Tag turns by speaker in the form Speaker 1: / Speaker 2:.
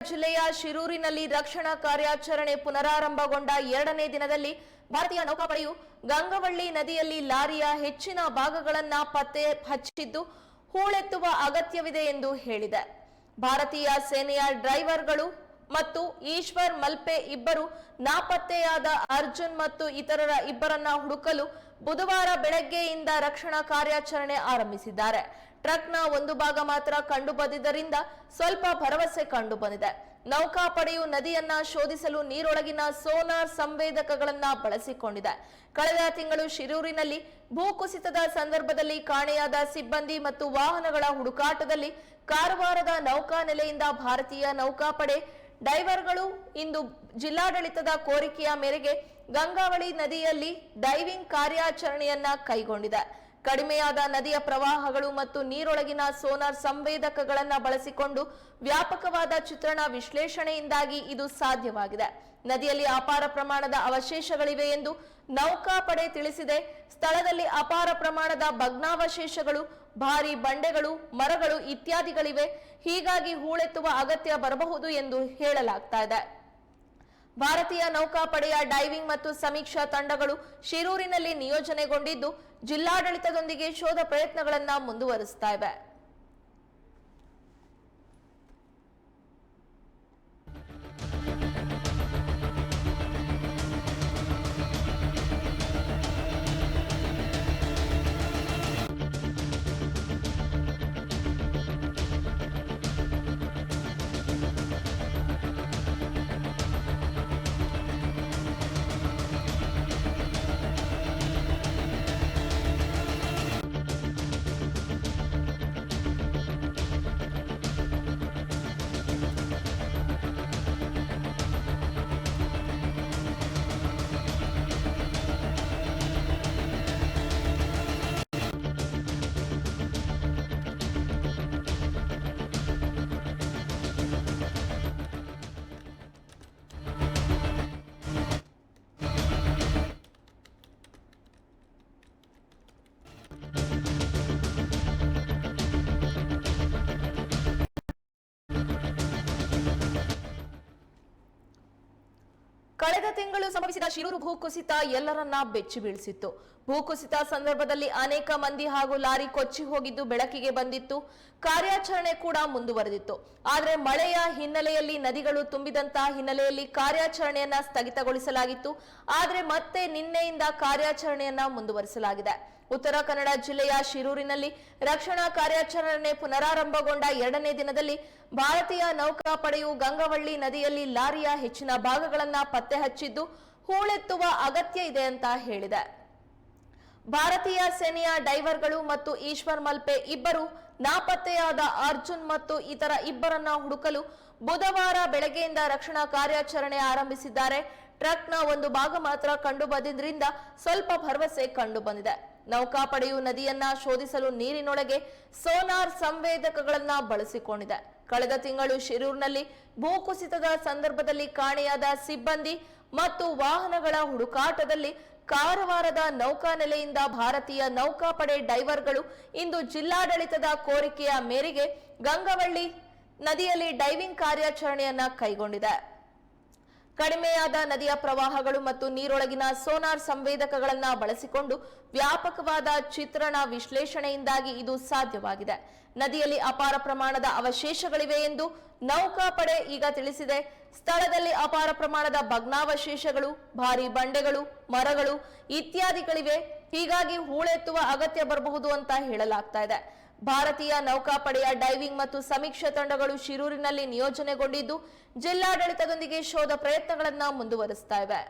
Speaker 1: ಜಿಲ್ಲೆಯ ಶಿರೂರಿನಲ್ಲಿ ರಕ್ಷಣಾ ಕಾರ್ಯಾಚರಣೆ ಪುನರಾರಂಭಗೊಂಡ ಎರಡನೇ ದಿನದಲ್ಲಿ ಭಾರತೀಯ ನೌಕಾಪಡೆಯು ಗಂಗವಳ್ಳಿ ನದಿಯಲ್ಲಿ ಲಾರಿಯ ಹೆಚ್ಚಿನ ಭಾಗಗಳನ್ನ ಪತ್ತೆ ಹಚ್ಚಿದ್ದು ಹೂಳೆತ್ತುವ ಅಗತ್ಯವಿದೆ ಎಂದು ಹೇಳಿದೆ. ಭಾರತೀಯ ಸೇನೆಯ ಡ್ರೈವರ್ಗಳು ಮತ್ತು ಈಶ್ವರ್ ಮಲ್ಪೆ ಇಬ್ಬರು ನಾಪತ್ತೆಯಾದ ಅರ್ಜುನ್ ಮತ್ತು ಇತರರ ಇಬ್ಬರನ್ನ ಹುಡುಕಲು ಬುಧವಾರ ಬೆಳಗ್ಗೆಯಿಂದ ರಕ್ಷಣಾ ಕಾರ್ಯಾಚರಣೆ ಆರಂಭಿಸಿದ್ದಾರೆ. ಟ್ರಕ್ನ ಒಂದು ಭಾಗ ಮಾತ್ರ ಕಂಡು ಬಂದಿದ್ದರಿಂದ ಸ್ವಲ್ಪ ಭರವಸೆ ಕಂಡು ಬಂದಿದೆ. ನೌಕಾಪಡೆಯು ನದಿಯನ್ನ ಶೋಧಿಸಲು ನೀರೊಳಗಿನ ಸೋನಾರ್ ಸಂವೇದಕಗಳನ್ನ ಬಳಸಿಕೊಂಡಿದೆ. ಕಳೆದ ತಿಂಗಳು ಶಿರೂರಿನಲ್ಲಿ ಭೂಕುಸಿತದ ಸಂದರ್ಭದಲ್ಲಿ ಕಾಣೆಯಾದ ಸಿಬ್ಬಂದಿ ಮತ್ತು ವಾಹನಗಳ ಹುಡುಕಾಟದಲ್ಲಿ ಕಾರವಾರದ ನೌಕಾ ನೆಲೆಯಿಂದ ಭಾರತೀಯ ನೌಕಾಪಡೆ ಡೈವರ್ಗಳು ಇಂದು ಜಿಲ್ಲಾಡಳಿತದ ಕೋರಿಕೆಯ ಮೇರೆಗೆ ಗಂಗಾವಳಿ ನದಿಯಲ್ಲಿ ಡೈವಿಂಗ್ ಕಾರ್ಯಾಚರಣೆಯನ್ನ ಕೈಗೊಂಡಿದೆ. ಕಡಿಮೆಯಾದ ನದಿಯ ಪ್ರವಾಹಗಳು ಮತ್ತು ನೀರೊಳಗಿನ ಸೋನಾರ್ ಸಂವೇದಕಗಳನ್ನು ಬಳಸಿಕೊಂಡು ವ್ಯಾಪಕವಾದ ಚಿತ್ರಣ ವಿಶ್ಲೇಷಣೆಯಿಂದಾಗಿ ಇದು ಸಾಧ್ಯವಾಗಿದೆ. ನದಿಯಲ್ಲಿ ಅಪಾರ ಪ್ರಮಾಣದ ಅವಶೇಷಗಳಿವೆ ಎಂದು ನೌಕಾಪಡೆ ತಿಳಿಸಿದೆ. ಸ್ಥಳದಲ್ಲಿ ಅಪಾರ ಪ್ರಮಾಣದ ಭಗ್ನಾವಶೇಷಗಳು, ಭಾರಿ ಬಂಡೆಗಳು, ಮರಗಳು ಇತ್ಯಾದಿಗಳಿವೆ. ಹೀಗಾಗಿ ಹೂಳೆತ್ತುವ ಅಗತ್ಯ ಬರಬಹುದು ಎಂದು ಹೇಳಲಾಗ್ತಾ ಇದೆ. ಭಾರತೀಯ ನೌಕಾಪಡೆಯ ಡೈವಿಂಗ್ ಮತ್ತು ಸಮೀಕ್ಷಾ ತಂಡಗಳು ಶಿರೂರಿನಲ್ಲಿ ನಿಯೋಜನೆಗೊಂಡಿದ್ದು ಜಿಲ್ಲಾಡಳಿತದೊಂದಿಗೆ ಶೋಧ ಪ್ರಯತ್ನಗಳನ್ನು ಮುಂದುವರಿಸ್ತಾ ಕಳೆದ ತಿಂಗಳು ಸಂಭವಿಸಿದ ಶಿರೂರು ಭೂಕುಸಿತ ಎಲ್ಲರನ್ನ ಬೆಚ್ಚಿ ಬೀಳಿಸಿತ್ತು. ಭೂಕುಸಿತ ಸಂದರ್ಭದಲ್ಲಿ ಅನೇಕ ಮಂದಿ ಹಾಗೂ ಲಾರಿ ಕೊಚ್ಚಿ ಹೋಗಿದ್ದು ಬೆಳಕಿಗೆ ಬಂದಿತ್ತು. ಕಾರ್ಯಾಚರಣೆ ಕೂಡ ಮುಂದುವರೆದಿತ್ತು. ಆದರೆ ಮಳೆಯ ಹಿನ್ನೆಲೆಯಲ್ಲಿ ನದಿಗಳು ತುಂಬಿದಂತಹ ಹಿನ್ನೆಲೆಯಲ್ಲಿ ಕಾರ್ಯಾಚರಣೆಯನ್ನ ಸ್ಥಗಿತಗೊಳಿಸಲಾಗಿತ್ತು. ಆದರೆ ಮತ್ತೆ ನಿನ್ನೆಯಿಂದ ಕಾರ್ಯಾಚರಣೆಯನ್ನ ಮುಂದುವರಿಸಲಾಗಿದೆ. ಉತ್ತರ ಕನ್ನಡ ಜಿಲ್ಲೆಯ ಶಿರೂರಿನಲ್ಲಿ ರಕ್ಷಣಾ ಕಾರ್ಯಾಚರಣೆ ಪುನರಾರಂಭಗೊಂಡ ಎರಡನೇ ದಿನದಲ್ಲಿ ಭಾರತೀಯ ನೌಕಾಪಡೆಯು ಗಂಗವಳ್ಳಿ ನದಿಯಲ್ಲಿ ಲಾರಿಯ ಹೆಚ್ಚಿನ ಭಾಗಗಳನ್ನು ಪತ್ತೆ ಹಚ್ಚಿದ್ದು ಹೂಳೆತ್ತುವ ಅಗತ್ಯ ಇದೆ ಅಂತ ಹೇಳಿದೆ. ಭಾರತೀಯ ಸೇನೆಯ ಡೈವರ್ಗಳು ಮತ್ತು ಈಶ್ವರ್ ಮಲ್ಪೆ ಇಬ್ಬರು ನಾಪತ್ತೆಯಾದ ಅರ್ಜುನ್ ಮತ್ತು ಇತರ ಇಬ್ಬರನ್ನ ಹುಡುಕಲು ಬುಧವಾರ ಬೆಳಗ್ಗೆಯಿಂದ ರಕ್ಷಣಾ ಕಾರ್ಯಾಚರಣೆ ಆರಂಭಿಸಿದ್ದಾರೆ. ಟ್ರಕ್ನ ಒಂದು ಭಾಗ ಮಾತ್ರ ಕಂಡು ಬಂದಿದ್ದರಿಂದ ಸ್ವಲ್ಪ ಭರವಸೆ ಕಂಡು ಬಂದಿದೆ ನೌಕಾಪಡೆಯು ನದಿಯನ್ನ ಶೋಧಿಸಲು ನೀರಿನೊಳಗೆ ಸೋನಾರ್ ಸಂವೇದಕಗಳನ್ನ ಬಳಸಿಕೊಂಡಿದೆ. ಕಳೆದ ತಿಂಗಳು ಶಿರೂರ್ನಲ್ಲಿ ಭೂಕುಸಿತದ ಸಂದರ್ಭದಲ್ಲಿ ಕಾಣೆಯಾದ ಸಿಬ್ಬಂದಿ ಮತ್ತು ವಾಹನಗಳ ಹುಡುಕಾಟದಲ್ಲಿ ಕಾರವಾರದ ನೌಕಾನೆಲೆಯಿಂದ ಭಾರತೀಯ ನೌಕಾಪಡೆ ಡೈವರ್ಗಳು ಇಂದು ಜಿಲ್ಲಾಡಳಿತದ ಕೋರಿಕೆಯ ಮೇರೆಗೆ ಗಂಗವಳ್ಳಿ ನದಿಯಲ್ಲಿ ಡೈವಿಂಗ್ ಕಾರ್ಯಾಚರಣೆಯನ್ನ ಕೈಗೊಂಡಿದೆ. ಕಡಿಮೆಯಾದ ನದಿಯ ಪ್ರವಾಹಗಳು ಮತ್ತು ನೀರೊಳಗಿನ ಸೋನಾರ್ ಸಂವೇದಕಗಳನ್ನ ಬಳಸಿಕೊಂಡು ವ್ಯಾಪಕವಾದ ಚಿತ್ರಣ ವಿಶ್ಲೇಷಣೆಯಿಂದಾಗಿ ಇದು ಸಾಧ್ಯವಾಗಿದೆ. ನದಿಯಲ್ಲಿ ಅಪಾರ ಪ್ರಮಾಣದ ಅವಶೇಷಗಳಿವೆ ಎಂದು ನೌಕಾಪಡೆ ಈಗ ತಿಳಿಸಿದೆ. ಸ್ಥಳದಲ್ಲಿ ಅಪಾರ ಪ್ರಮಾಣದ ಭಗ್ನಾವಶೇಷಗಳು, ಭಾರಿ ಬಂಡೆಗಳು, ಮರಗಳು ಇತ್ಯಾದಿಗಳಿವೆ. ಹೀಗಾಗಿ ಹೂಳೆತ್ತುವ ಅಗತ್ಯ ಬರಬಹುದು ಅಂತ ಹೇಳಲಾಗ್ತಾ ಇದೆ. ಭಾರತೀಯ ನೌಕಾಪಡೆಯ ಡೈವಿಂಗ್ ಮತ್ತು ಸಮೀಕ್ಷಾ ತಂಡಗಳು ಶಿರೂರಿನಲ್ಲಿ ನಿಯೋಜನೆಗೊಂಡಿದ್ದು ಜಿಲ್ಲಾಡಳಿತದೊಂದಿಗೆ ಶೋಧ ಪ್ರಯತ್ನಗಳನ್ನು ಮುಂದುವರಿಸ್ತಾ ಇವೆ.